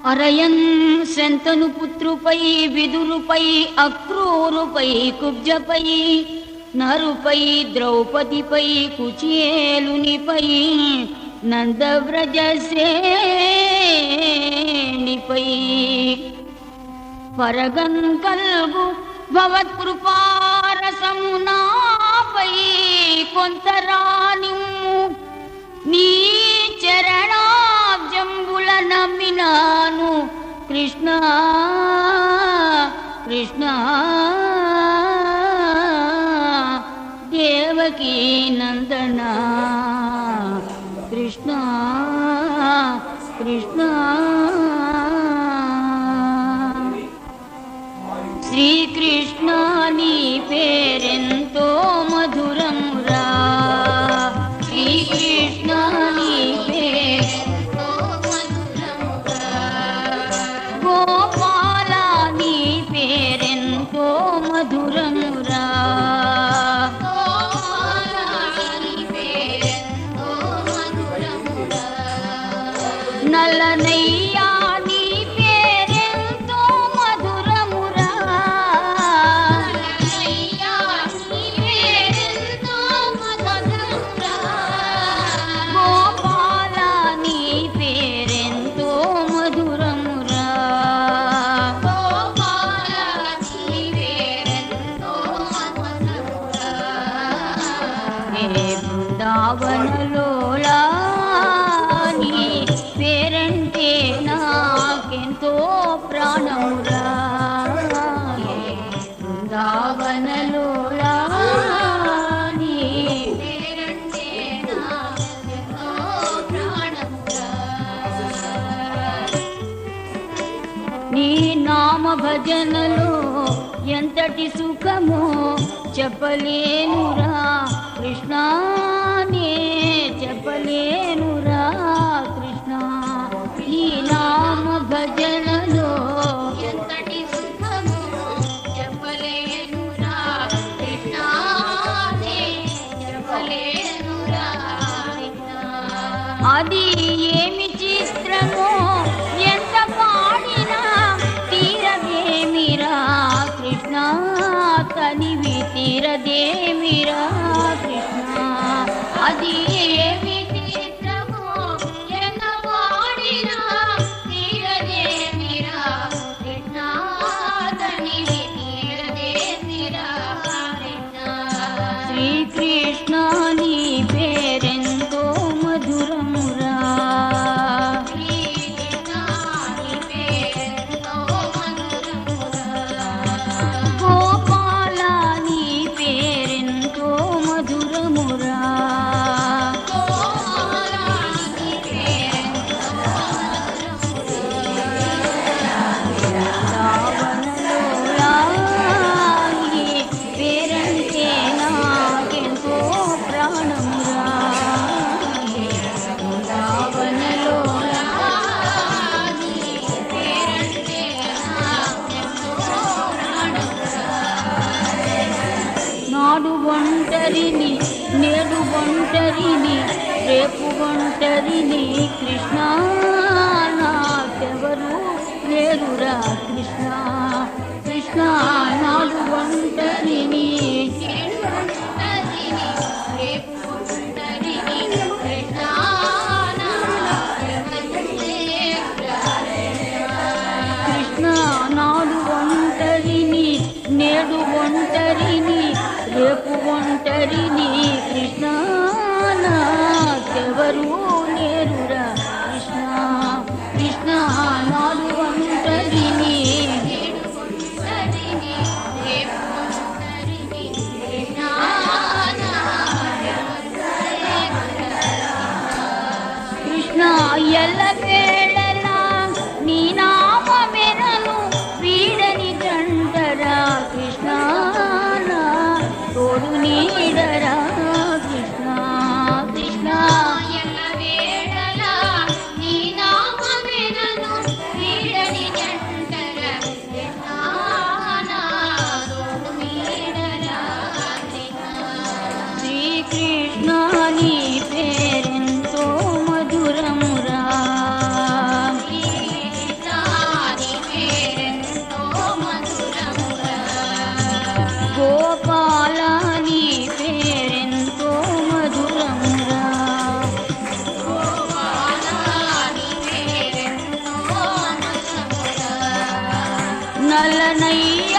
అరయన్ శంతను పుత్రుపై విదురుపై అక్రూరుపై కుబ్జపై నరుపై ద్రౌపదిపై కుచేలునిపై నందవ్రజసేనిపై. పరగం కల్గు భవత్కృపారసమునాపై కొంతరానిమ్ము నీ చరణ कृष्ण कृष्ण देवकी देवकीनन्दना कृष्ण कृष्ण। श्रीकृष्णानि पेरिन् నల్లనయ్యా నీ పేరెంతో మధురమురా. గోపాల నీ పేరెంతో మధురమురా. ఏ బృందావనలోలా నీ నామ భజనలో ఎంతటి సుఖమో చెప్పలేనురా. అది ఏమి చిత్రమో ఎంత పాడినా తీరదేమిరా కృష్ణ? తనివి తీరదేమిరా కృష్ణ? అది ఏమి చిత్రమో ఎంత పాడినా తీరదేమిరా కృష్ణ? తనివి తీరదేమిరా కృష్ణ? శ్రీకృష్ణ నాడు ఒంటరిని నేడు ఒంటరిని రేపు ఒంటరిని కృష్ణ. నాకెవరు లేరురా కృష్ణ. కృష్ణ రేపు ఒంటరిని కృష్ణ నాకెవరు నల్లనయ్య